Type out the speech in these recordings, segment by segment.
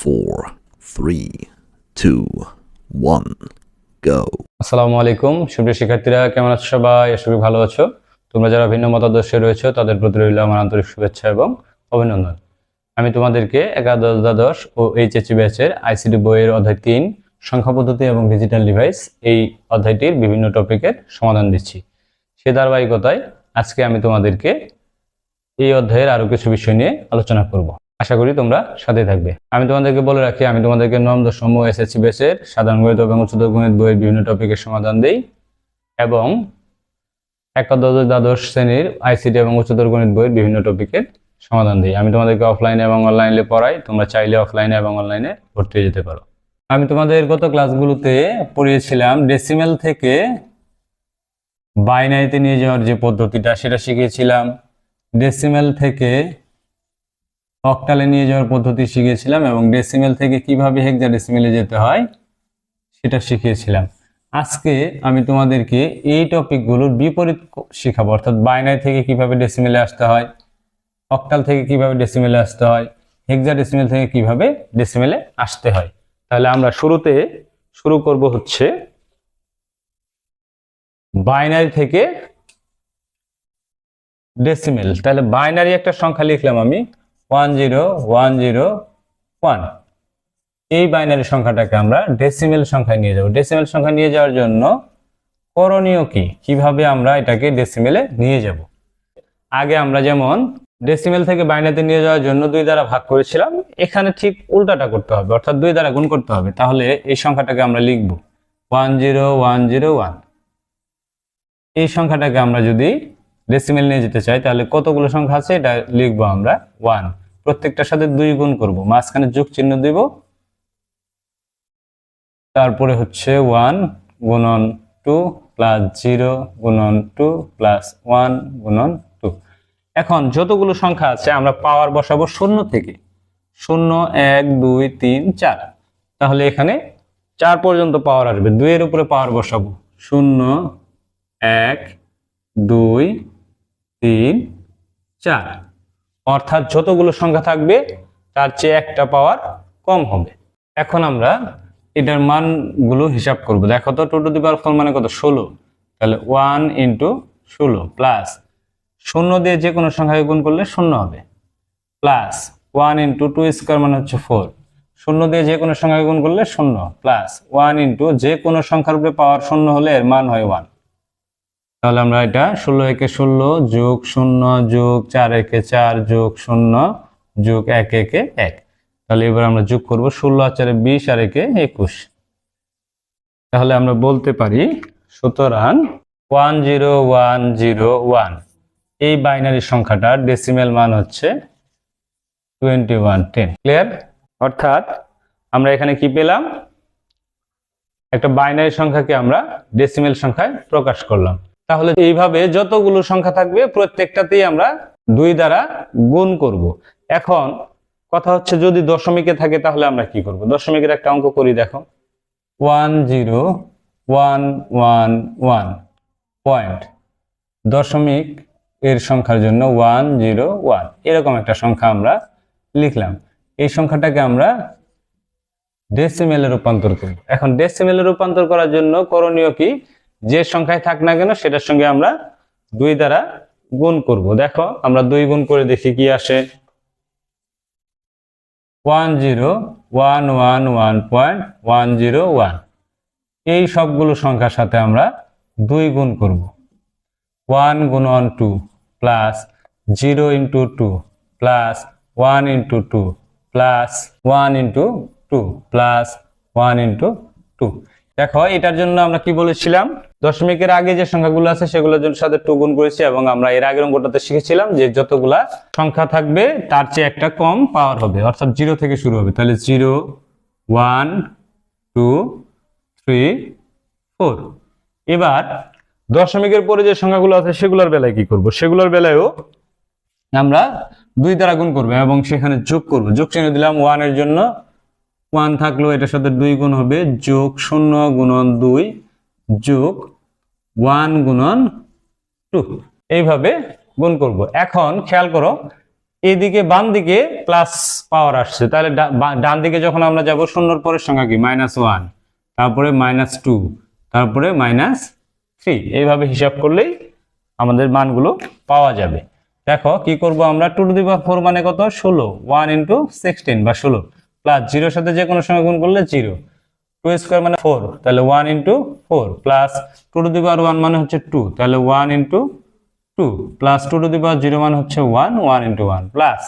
four, three, two, one, go. আসসালামু আলাইকুম। সুপ্রিয় শিক্ষার্থীরা কেমন আছো সবাই? করি ভালো আছো। তোমরা যারা ভিন্ন মতাদর্শে রয়েছে তাদের প্রতি রইল আমার আন্তরিক শুভেচ্ছা এবং অভিনন্দন। আমি তোমাদেরকে একাদশ দ্বাদশ ও এইচএসসি ব্যাচের আইসিডি বইয়ের অধ্যায় তিন সংখ্যা পদ্ধতি এবং ডিজিটাল ডিভাইস এই অধ্যায়টির বিভিন্ন টপিকের সমাধান দিচ্ছি। সে ধারাবাহিকতায় আজকে আমি তোমাদেরকে এই অধ্যায়ের আরও কিছু বিষয় নিয়ে আলোচনা করব। আশা করি তোমরা সাথে থাকবে। আমি তোমাদেরকে বলে রাখি, আমি তোমাদেরকে নবম দশম এসএসসি বেসের সাধারণ গণিত এবং উচ্চতর গণিত বইয়ের বিভিন্ন টপিকের সমাধান দেই এবং একাদশ, দ্বাদশ শ্রেণির আইসিটি এবং উচ্চতর গণিত বইয়ের বিভিন্ন টপিকের সমাধান দিই। আমি তোমাদেরকে অফলাইনে এবং অনলাইনে পড়াই, তোমরা চাইলে অফলাইনে এবং অনলাইনে ভর্তি হয়ে যেতে পারো। আমি তোমাদের গত ক্লাসগুলোতে পড়িয়েছিলাম ডেসিমেল থেকে বাইনারিতে নিয়ে যাওয়ার যে পদ্ধতিটা, সেটা শিখিয়েছিলাম। ডেসিমেল থেকে অক্টালে নিয়ে যাওয়ার পদ্ধতি শিখেছিলাম এবং ডেসিমেল থেকে কীভাবে হেক্সা ডেসিমেলে যেতে হয় সেটা শিখিয়েছিলাম। আজকে আমি তোমাদেরকে এই টপিকগুলোর বিপরীত শেখাবো, অর্থাৎ বাইনারি থেকে কীভাবে ডেসিমেলে আসতে হয় অক্টাল থেকে কীভাবে ডেসিমেলে আসতে হয় হেক্সা ডেসিমেল থেকে কীভাবে ডেসিমেলে আসতে হয়। তাহলে আমরা শুরুতে শুরু করব হচ্ছে বাইনারি থেকে ডেসিমেল তাহলে বাইনারি একটা সংখ্যা লিখলাম আমি one zero one zero one এই বাইনারি সংখ্যাটাকে আমরা ডেসিমেল সংখ্যায় নিয়ে যাব। ডেসিমেল সংখ্যা নিয়ে যাওয়ার জন্য করণীয় কি? কীভাবে আমরা এটাকে ডেসিমেলে নিয়ে যাব? আগে আমরা যেমন ডেসিমেল থেকে বাইনারিতে নিয়ে যাওয়ার জন্য দুই দ্বারা ভাগ করেছিলাম, এখানে ঠিক উল্টাটা করতে হবে, অর্থাৎ দুই দ্বারা গুণ করতে হবে। তাহলে এই সংখ্যাটাকে আমরা লিখব। One zero one zero one এই সংখ্যাটাকে আমরা যদি ডেসিমেল নিয়ে যেতে চাই, তাহলে কতগুলো সংখ্যা আছে? এটা লিখব আমরা ওয়ান প্রত্যেকটার সাথে দুই গুণ করব। মাঝখানে যোগ চিহ্ন দিব। তারপরে হচ্ছে ওয়ান গুণন টু প্লাস জিরো গুণন টু প্লাস ওয়ান গুণন টু এখন যতগুলো সংখ্যা আছে, আমরা পাওয়ার বসাবো শূন্য থেকে। শূন্য, এক, দুই, তিন, চার। তাহলে এখানে চার পর্যন্ত পাওয়ার আসবে। দুইয়ের উপরে পাওয়ার বসাবো। শূন্য, এক, দুই তিন, চার। অর্থাৎ যতগুলো সংখ্যা থাকবে, তার চেয়ে একটা পাওয়ার কম হবে। এখন আমরা এটার মানগুলো হিসাব করব। দেখো তো two to the power four মানে কত? ষোলো। তাহলে ওয়ান ইন্টু ষোলো প্লাস শূন্য দিয়ে যে কোনো সংখ্যাকে গুণ করলে শূন্য হবে। Plus one into two square মানে হচ্ছে ফোর শূন্য দিয়ে যে কোনো সংখ্যাকে গুণ করলে শূন্য। প্লাস ওয়ান ইন্টু যে কোনো সংখ্যার উপরে পাওয়ার শূন্য হলে এর মান হয় ওয়ান তাহলে আমরা এটা ষোলো একে ষোলো যোগ শূন্য যোগ চার একে চার যোগ শূন্য যোগ এক একে এক। তাহলে এবার আমরা যোগ করব ষোলো আর চারে বিশ আর একে একুশ। তাহলে আমরা বলতে পারি, সুতরাং one zero one zero one. এই বাইনারি সংখ্যাটার ডেসিমেল মান হচ্ছে টোয়েন্টি ওয়ান টেন ক্লিয়ার অর্থাৎ আমরা এখানে কি পেলাম? একটা বাইনারি সংখ্যাকে আমরা ডেসিমেল সংখ্যায় প্রকাশ করলাম। তাহলে এইভাবে যতগুলো সংখ্যা থাকবে প্রত্যেকটাতেই আমরা দুই দ্বারা গুণ করব। এখন কথা হচ্ছে যদি দশমিকে থাকে তাহলে আমরা কি করব? দশমিকের একটা অঙ্ক করি, দেখো। One zero, one one one point. দশমিক এর সংখ্যার জন্য ওয়ান জিরো, ওয়ান। এরকম একটা সংখ্যা আমরা লিখলাম। এই সংখ্যাটাকে আমরা ডেসিমেলে রূপান্তর করব এখন ডেসিমেলে রূপান্তর করার জন্য করণীয় কি? যে সংখ্যায় থাক না কেন, সেটার সঙ্গে আমরা দুই দ্বারা গুণ করব। দেখো, আমরা দুই গুণ করে দেখি কি আসে। One zero, one one one point, one zero, one. এই সবগুলো সংখ্যার সাথে আমরা দুই গুণ করব। ওয়ান গুণ one two plus zero into two plus one into two plus one into two plus one into two. দেখো, এটার জন্য আমরা কি বলেছিলাম? দশমিকের আগে যে সংখ্যাগুলো আছে, সেগুলোর জন্য সাথে টু গুণ করেছি এবং আমরা এর আগের অঙ্কটাতে শিখেছিলাম যে যতগুলা সংখ্যা থাকবে, তার চেয়ে একটা কম পাওয়ার হবে। অর্থাৎ জিরো থেকে শুরু হবে। তাহলে zero one two three four এবার, দশমিকের পরে যে সংখ্যাগুলো আছে, সেগুলোর বেলায় কি করব? সেগুলোর বেলায়ও আমরা দুই দ্বারা গুণ করব এবং সেখানে যোগ করব। যোগ চিহ্ন দিলাম ওয়ানের জন্য ওয়ান থাকলেও এটার সাথে দুই গুণ হবে, যোগ শূন্য গুণন দুই, যোগ ওয়ান গুণন টু। এইভাবে গুণ করব। এখন খেয়াল করো, এদিকে বাম দিকে প্লাস পাওয়ার আসছে। তাহলে ডান দিকে যখন আমরা যাব, শূন্যর পরের সংখ্যা কি? মাইনাস ওয়ান তারপরে মাইনাস টু তারপরে মাইনাস থ্রি এইভাবে হিসাব করলেই আমাদের মানগুলো পাওয়া যাবে। দেখো, কি করব আমরা? টু টু দি ফোর মানে কত? ষোলো। ওয়ান ইন্টু সিক্সটিন বা ষোলো। প্লাস জিরোর সাথে যে কোনো সময় গুণ করলে জিরো টু স্কোয়ার মানে ফোর তাহলে one into four plus two to the power one মানে হচ্ছে টু তাহলে one into two plus two to the power zero মানে হচ্ছে one one into one plus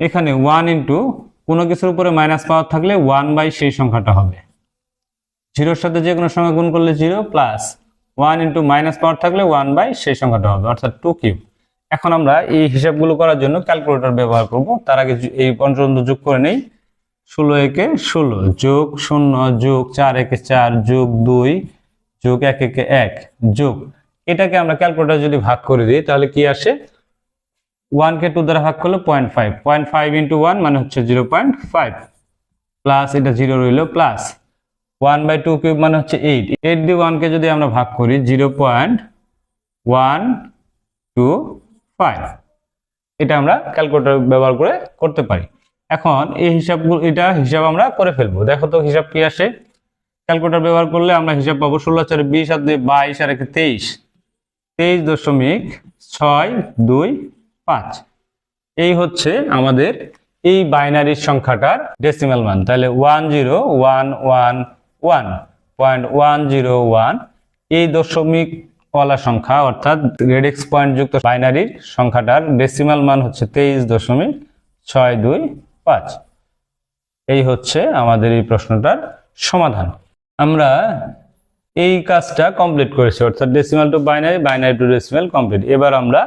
এখানে ওয়ান ইন্টু কোনো কিছুর উপরে মাইনাস পাওয়ার থাকলে ওয়ান বাই সেই সংখ্যাটা হবে। জিরোর সাথে যে কোনো সংখ্যা গুণ করলে zero plus one into minus power থাকলে ওয়ান বাই সেই সংখ্যাটা হবে, অর্থাৎ টু কিউব এখন আমরা এই হিসাবগুলো করার জন্য ক্যালকুলেটর ব্যবহার করব। তার আগে এই পর্যন্ত যোগ করে নেই। ষোলো একে ষোলো যোগ শূন্য যোগ চার একে চার যোগ দুই যোগ এক একে এক যোগ। এটাকে আমরা ক্যালকুলেটর যদি ভাগ করে দিই, তাহলে কি আসে? ওয়ান কে টু দ্বারা ভাগ করলে point five point five into one মানে হচ্ছে জিরো পয়েন্ট ফাইভ প্লাস এটা জিরো রইল plus one by two cube মানে হচ্ছে এইট এইট দিয়ে ওয়ানকে যদি আমরা ভাগ করি zero point one two five এটা আমরা ক্যালকুলেটর ব্যবহার করে করতে পারি। এখন এই হিসাবগুলো, এটা হিসাব আমরা করে ফেলব। দেখো তো হিসাব কি আসে? ক্যালকুলেটর ব্যবহার করলে আমরা হিসাব পাবো ষোলো চারে বিশ আর দুই বাইশ আর একে তেইশ। তেইশ দশমিক ছয় দুই পাঁচ। এই হচ্ছে আমাদের এই বাইনারির সংখ্যাটার ডেসিমাল মান। তাহলে one zero one one one point one zero one এই দশমিক ওয়ালা সংখ্যা, অর্থাৎ রেডিক্স পয়েন্ট যুক্ত বাইনারির সংখ্যাটার ডেসিমাল মান হচ্ছে তেইশ দশমিক ছয় দুই পাঁচ। এই হচ্ছে আমাদের এই প্রশ্নটার সমাধান। আমরা এই কাজটা কমপ্লিট করেছি, অর্থাৎ decimal to binary binary to decimal complete এবার আমরা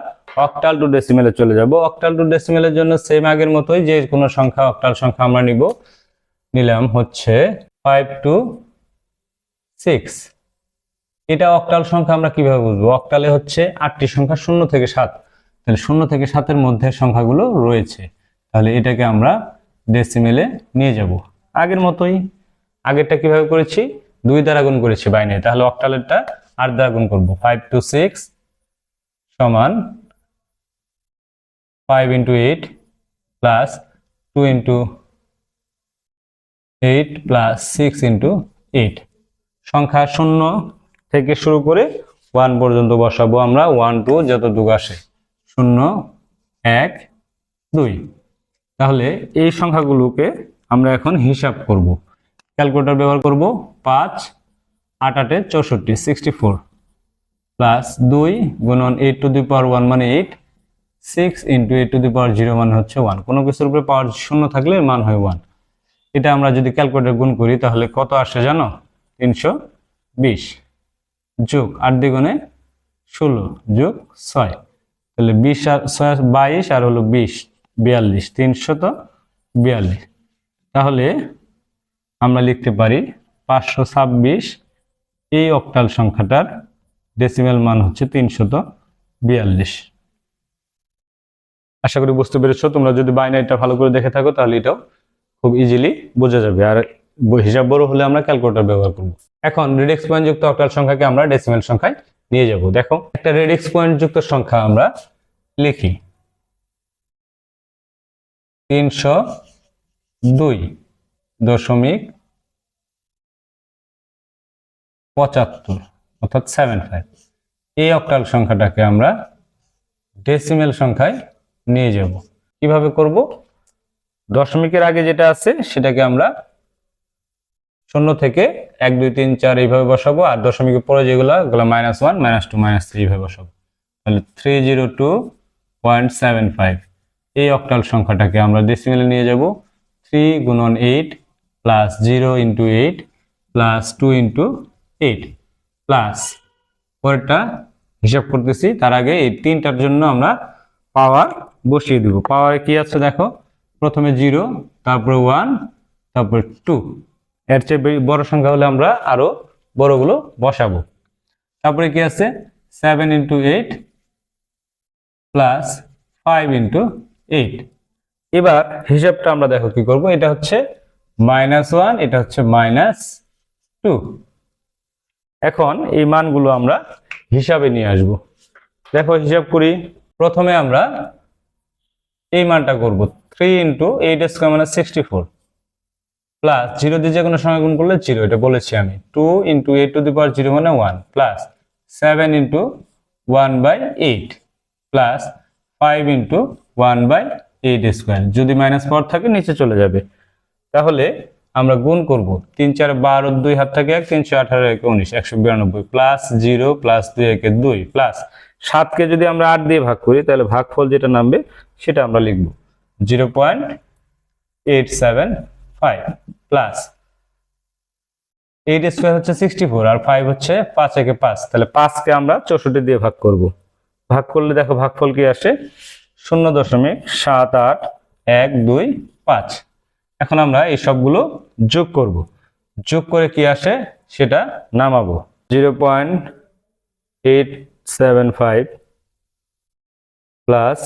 অক্টাল টু ডেসিমেলে চলে যাব। অক্টাল টু ডেসিমেলের জন্য সেম আগের মতোই যে কোনো সংখ্যা অক্টাল সংখ্যা আমরা নিব। নিলাম হচ্ছে ফাইভ টু সিক্স এটা অক্টাল সংখ্যা আমরা কীভাবে বুঝব? অক্টালে হচ্ছে আটটি সংখ্যা শূন্য থেকে সাত। তাহলে শূন্য থেকে সাতের মধ্যে সংখ্যাগুলো রয়েছে। তাহলে এটাকে আমরা ডেসিমেলে নিয়ে যাব। আগের মতোই আগেরটা কীভাবে করেছি? দুই দ্বারা গুণ করেছি বাইনারি তাহলে অক্টালেরটা আট দ্বারা গুণ করব। ফাইভ টু সিক্স সমান five into eight plus two into eight plus six into eight সংখ্যা শূন্য থেকে শুরু করে ওয়ান পর্যন্ত বসাবো আমরা ওয়ান টু যতটুকু আসে। শূন্য, এক, দুই। তাহলে এই সংখ্যাগুলোকে আমরা এখন হিসাব করব। ক্যালকুলেটর ব্যবহার করব পাঁচ, আট, আটে চৌষট্টি সিক্সটি ফোর প্লাস দুই গুণন eight to the power one মানে eight six into eight to the power zero মানে হচ্ছে ওয়ান কোনো কিছুর উপরে পাওয়ার শূন্য থাকলে মান হয় ওয়ান এটা আমরা যদি ক্যালকুলেটর গুণ করি তাহলে কত আসে জানো? তিনশো বিশ। যোগ আট দ্বিগুণে ষোলো, যোগ ছয়। তাহলে বিশ আর ছয়, বাইশ আর হলো বিশ, বিয়াল্লিশ, তিনশত বিয়াল্লিশ। তাহলে আমরা লিখতে পারি পাঁচশো ছাব্বিশ, এই অক্টাল সংখ্যাটার ডেসিমেল মান হচ্ছে তিনশত বিয়াল্লিশ। আশা করি বুঝতে পেরেছ। তোমরা যদি বাইনারিটা ভালো করে দেখে থাকো, তাহলে এটাও খুব ইজিলি বোঝা যাবে। আর হিসাব বড় হলে আমরা ক্যালকুলেটর ব্যবহার করব। এখন রেডিক্স পয়েন্ট যুক্ত অক্টাল সংখ্যাকে আমরা ডেসিমেল সংখ্যায় নিয়ে যাব। দেখো, একটা রেডিক্স পয়েন্ট যুক্ত সংখ্যা আমরা লিখি। তিনশো দুই দশমিক পঁচাত্তর, অর্থাৎ সেভেন ফাইভ এই অক্টাল সংখ্যাটাকে আমরা ডেসিমেল সংখ্যায় নিয়ে যাব। কীভাবে করব? দশমিকের আগে যেটা আছে, সেটাকে আমরা শূন্য থেকে এক, দুই, তিন, চার এইভাবে বসাবো, আর দশমিকের পরে যেগুলো ওগুলো minus one minus two minus three এইভাবে বসাবো। তাহলে three zero two point seven five এই অক্টাল সংখ্যাটাকে আমরা ডেসিমেলে নিয়ে যাব। থ্রি গুণন eight plus zero into eight plus two into eight plus পরেরটা হিসাব করতেছি, তার আগে এই তিনটার জন্য আমরা পাওয়ার বসিয়ে দিব। পাওয়ারে কি আছে দেখো? প্রথমে জিরো তারপরে ওয়ান তারপরে টু এর চেয়ে বড় সংখ্যা হলে আমরা আরও বড়গুলো বসাবো। তারপরে কি আছে? Seven into eight plus five into eight এবার হিসাবটা আমরা দেখো কি করব? এটা হচ্ছে মাইনাস ওয়ান এটা হচ্ছে মাইনাস টু এখন এই মানগুলো আমরা হিসাবে নিয়ে আসব। দেখো, হিসাব করি। প্রথমে আমরা এই মানটা করব। থ্রি ইন্টু এইট স্কোয়ার মানে সিক্সটি ফোর প্লাস জিরো দিয়ে যে কোনো সংখ্যা গুণ করলে জিরো এটা বলেছি আমি। Two into eight to the power zero মানে one plus seven into one by eight plus five into one by eight square যদি মাইনাস পাওয়ার থাকে, নিচে চলে যাবে। তাহলে আমরা গুণ করব তিন চার বারো দুই হাত থাকে এক তিনশো আঠারো একে উনিশ, একশো বিরানব্বই। প্লাস জিরো প্লাস দুই একে দুই প্লাস সাতকে যদি আমরা আট দিয়ে ভাগ করি, তাহলে ভাগফল যেটা নামবে, সেটা আমরা লিখব। Zero point eight seven five plus eight square হচ্ছে সিক্সটি ফোর আর ফাইভ হচ্ছে পাঁচ একে পাঁচ। তাহলে পাঁচকে আমরা চৌষট্টি দিয়ে ভাগ করব। ভাগ করলে দেখো ভাগফল কি আসে? শূন্য দশমিক সাত আট এক দুই পাঁচ। এখন আমরা এই সবগুলো যোগ করব। যোগ করে কি আসে? সেটা নামাবো। Zero point eight seven five plus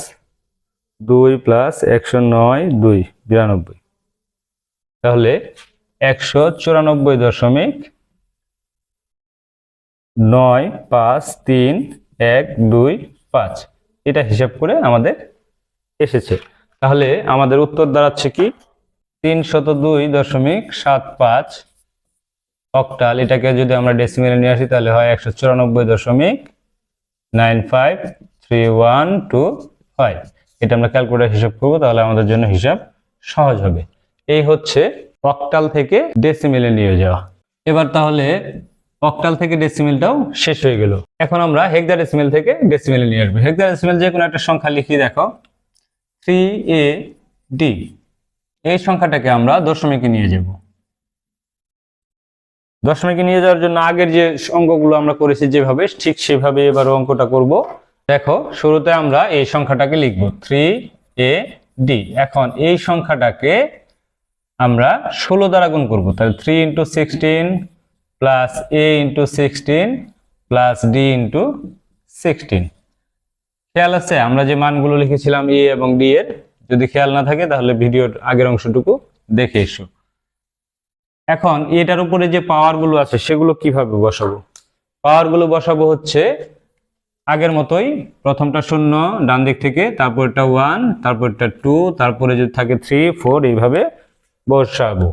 দুই প্লাস একশো নয় দুই, বিরানব্বই। তাহলে একশো চুরানব্বই দশমিক নয় পাঁচ তিন এক দুই পাঁচ। এটা হিসাব করে আমাদের এসেছে। তাহলে আমাদের উত্তর দাঁড়াচ্ছে কি? তিনশত দুই দশমিক সাত পাঁচ অক্টাল। এটাকে যদি আমরা ডেসিমেলে নিয়ে আসি, তাহলে হয় একশো চুরানব্বই দশমিক nine five three one two five. এটা আমরা ক্যালকুলেটার হিসাব করব, তাহলে আমাদের জন্য হিসাব সহজ হবে। এই হচ্ছে অক্টাল থেকে ডেসিমেলে নিয়ে যাওয়া। এবার তাহলে অক্টাল থেকে ডেসিমেলটাও শেষ হয়ে গেল। এখন আমরা হেক্সা ডেসিমেল থেকে ডেসিমেলে নিয়ে আসব। হেক্সা ডেসিমেল যে কোনো একটা সংখ্যা লিখি, দেখো থ্রি এ ডি এই সংখ্যাটাকে আমরা দশমিকে নিয়ে যাব। দশমিকে নিয়ে যাওয়ার জন্য আগের যে অঙ্কগুলো আমরা করেছি যেভাবে, ঠিক সেভাবে এবার অঙ্কটা করব। দেখো, শুরুতে আমরা এই সংখ্যাটাকে লিখব। থ্রি এ ডি এখন এই সংখ্যাটাকে আমরা ষোলো দ্বারা গুণ করব। তাহলে three into sixteen plus A into sixteen plus D into sixteen খেয়াল আছে? আমরা যে মানগুলো লিখেছিলাম এ এবং ডি এর, যদি খেয়াল না থাকে তাহলে ভিডিওর আগের অংশটুকু দেখে এসো। এখন এটার উপরে যে পাওয়ারগুলো আছে, সেগুলো কীভাবে বসাবো? পাওয়ারগুলো বসাবো হচ্ছে আগের মতোই, প্রথমটা শূন্য ডান দিক থেকে, তারপরটা ওয়ান তারপরটা টু তারপরে যদি থাকে থ্রি ফোর এইভাবে বসাবো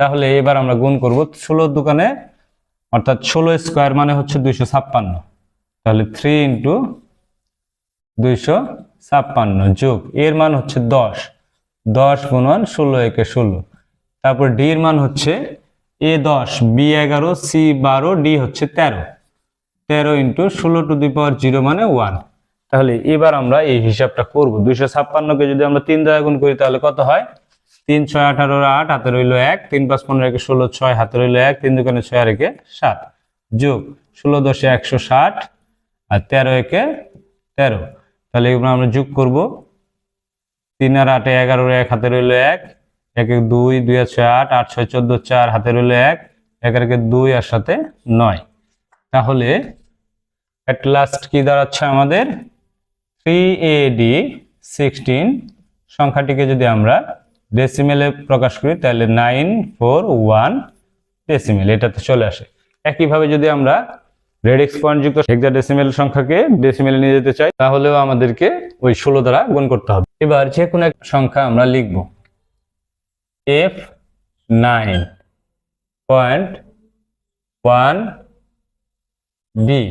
তাহলে এবার আমরা গুণ করব ষোলোর দোকানে, অর্থাৎ ষোলো স্কোয়ার মানে হচ্ছে দুইশো ছাপ্পান্ন। তাহলে থ্রি ইন্টু দুইশো ছাপ্পান্ন যোগ, এর মান হচ্ছে দশ। দশ গুণন ষোলো একে ষোলো। তারপর ডি এর মান হচ্ছে এ দশ বি এগারো সি বারো ডি হচ্ছে তেরো। তেরো ইন্টু ষোলো টু দি পাওয়ার জিরো মানে ওয়ান তাহলে এবার আমরা এই হিসাবটা করব। দুইশো ছাপ্পান্নকে যদি আমরা তিন দ্বারা গুণ করি তাহলে কত হয়? তিন ছয় আঠারো আট হাতে রইল এক, তিন পাঁচ পনেরো একে ষোলো ছয় হাতে রইল এক, তিন দোকানে ছয় আর একে সাত। যোগ ষোলো দশে একশো ষাট আর তেরো একে তেরো। তাহলে এগুলো আমরা যোগ করব। তিন আর আটে এগারো এক হাতে রইল এক এক এক দুই দুই আর ছয় আট আট ছয় চোদ্দ চার হাতে রইল এক এক আর একে দুই আর সাথে নয়। তাহলে অ্যাট লাস্ট কি দাঁড়াচ্ছে আমাদের? থ্রি এ ডি সিক্সটিন সংখ্যাটিকে যদি আমরা ডেসিমেলে প্রকাশ করি, তাহলে নাইন ফোর ওয়ান ডেসিমেল এটাতে চলে আসে। একইভাবে যদি আমরা রেড রেডিক্স পয়েন্ট যুক্ত হেক্সা ডেসিমেল সংখ্যাকে ডেসিমেলে নিয়ে যেতে চাই, তাহলেও আমাদেরকে ওই ষোলো দ্বারা গুণ করতে হবে। এবার যে কোনো এক সংখ্যা আমরা লিখব। F nine point one B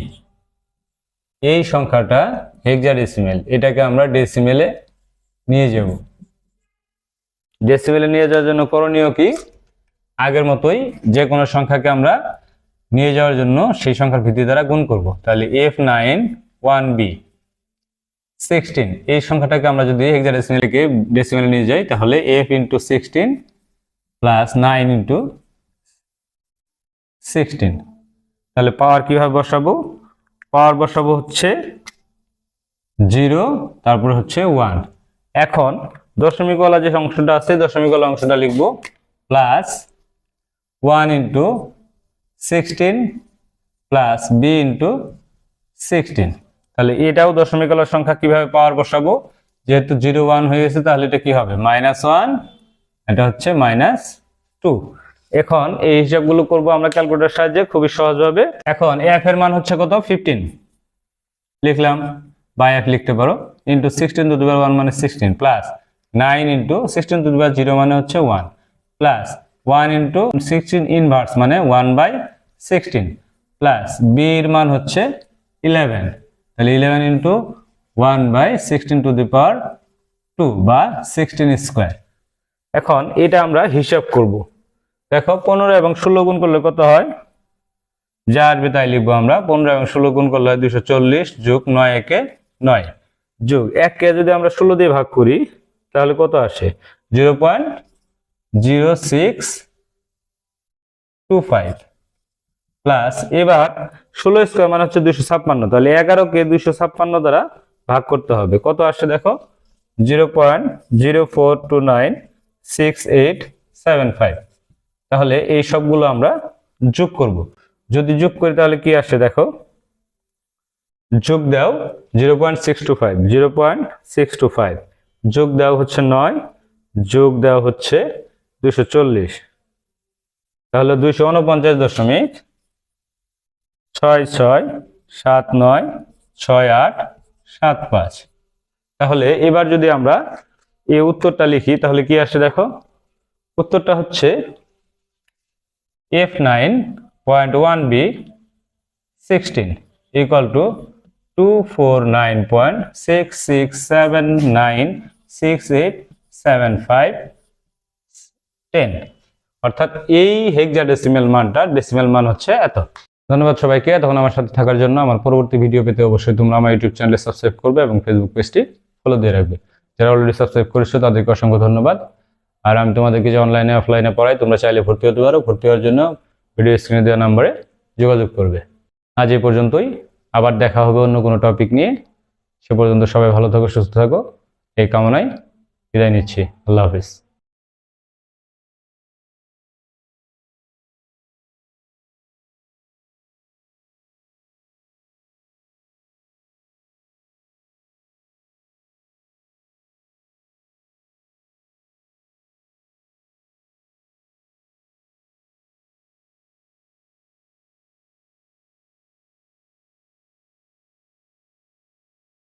এই সংখ্যাটা হেক্সা ডেসিমেল এটাকে আমরা ডেসিমেলে নিয়ে যাব। ডেসিমেলে নিয়ে যাওয়ার জন্য করণীয় কি? আগের মতোই যে কোনো সংখ্যাকে আমরা নিয়ে যাওয়ার জন্য সেই সংখ্যার ভিত্তি দ্বারা গুণ করব। তাহলে F nine one B sixteen এই সংখ্যাটাকে আমরা যদি হেক্সা ডেসিমেলকে ডেসিমেলে নিয়ে যাই, তাহলে F into sixteen plus nine into sixteen তাহলে পাওয়ার কীভাবে বসাবো? পাওয়ার বসাবো হচ্ছে জিরো তারপরে হচ্ছে ওয়ান এখন দশমিকওয়ালা যে অংশটা আছে, দশমিক দশমিকওয়ালা অংশটা লিখব। Plus one into sixteen plus B into sixteen তাহলে এটাও দশমিক দশমিকওয়ালা সংখ্যা কীভাবে পাওয়ার বসাবো? যেহেতু জিরো ওয়ান হয়ে গেছে, তাহলে এটা কি হবে? মাইনাস ওয়ান এটা হচ্ছে মাইনাস টু এখন এই হিসাবগুলো করব আমরা ক্যালকুলেটর সাহায্যে, খুবই সহজভাবে। এখন এফ এর মান হচ্ছে কত? ফিফটিন লিখলাম বা এক লিখতে পারো। ইন্টু সিক্সটিন টু দুবার ওয়ান মানে sixteen plus nine into sixteen to the power zero মানে হচ্ছে one plus one into sixteen inverse মানে ওয়ান বাই সিক্সটিন প্লাস বির মান হচ্ছে ইলেভেন তাহলে eleven into one by sixteen to the power two বা সিক্সটিন স্কোয়ার এখন এটা আমরা হিসাব করব। দেখো পনেরো এবং ষোলো গুণ করলে কত হয়? যা আসবে তাই লিখব আমরা। পনেরো এবং ষোলো গুণ করলে হয় দুশো চল্লিশ যোগ নয় একে নয়। যোগ এককে যদি আমরা ষোলো দিয়ে ভাগ করি তাহলে কত আসে? Zero point zero six two five. Plus এবার ষোলো স্কোয়ার মানে হচ্ছে দুশো ছাপ্পান্ন। তাহলে এগারোকে দুশো ছাপ্পান্ন দ্বারা ভাগ করতে হবে। কত আসে দেখো? Zero point zero four two nine six eight seven five. তাহলে এই সবগুলো আমরা যোগ করব। যদি যোগ করি তাহলে কি আসে দেখো? যোগ দাও zero point six two five. Zero point six two five. যোগ দেওয়া হচ্ছে নয়, যোগ দেওয়া হচ্ছে দুশো চল্লিশ। তাহলে দুইশো উনপঞ্চাশ দশমিক ছয় ছয় সাত নয় ছয় আট সাত পাঁচ। তাহলে এবার যদি আমরা এই উত্তরটা লিখি, তাহলে কি আসে দেখো? উত্তরটা হচ্ছে F nine point one B sixteen equal to two four nine point six six seven nine six eight seven five ten অর্থাৎ এই হেক্সা ডেসিমেল মানটা ডেসিমেল মান হচ্ছে এত। ধন্যবাদ সবাইকে তখন আমার সাথে থাকার জন্য। আমার পরবর্তী ভিডিও পেতে অবশ্যই তোমরা আমার ইউটিউব চ্যানেলে সাবস্ক্রাইব করবে এবং ফেসবুক পেজটি ফলো দিয়ে রাখবে। যারা অলরেডি সাবস্ক্রাইব করেছ, তাদেরকে অসংখ্য ধন্যবাদ। আর আমি তোমাদেরকে যে অনলাইনে অফলাইনে পড়াই, তোমরা চাইলে ভর্তি হতে পারো। ভর্তি হওয়ার জন্য ভিডিও স্ক্রিনে দেওয়া নাম্বারে যোগাযোগ করবে। আজ এই পর্যন্তই। আবার দেখা হবে অন্য কোনো টপিক নিয়ে। সে পর্যন্ত সবাই ভালো থাকো, সুস্থ থাকো। এই কামনায় বিদায় নিচ্ছি। আল্লাহ হাফিজ।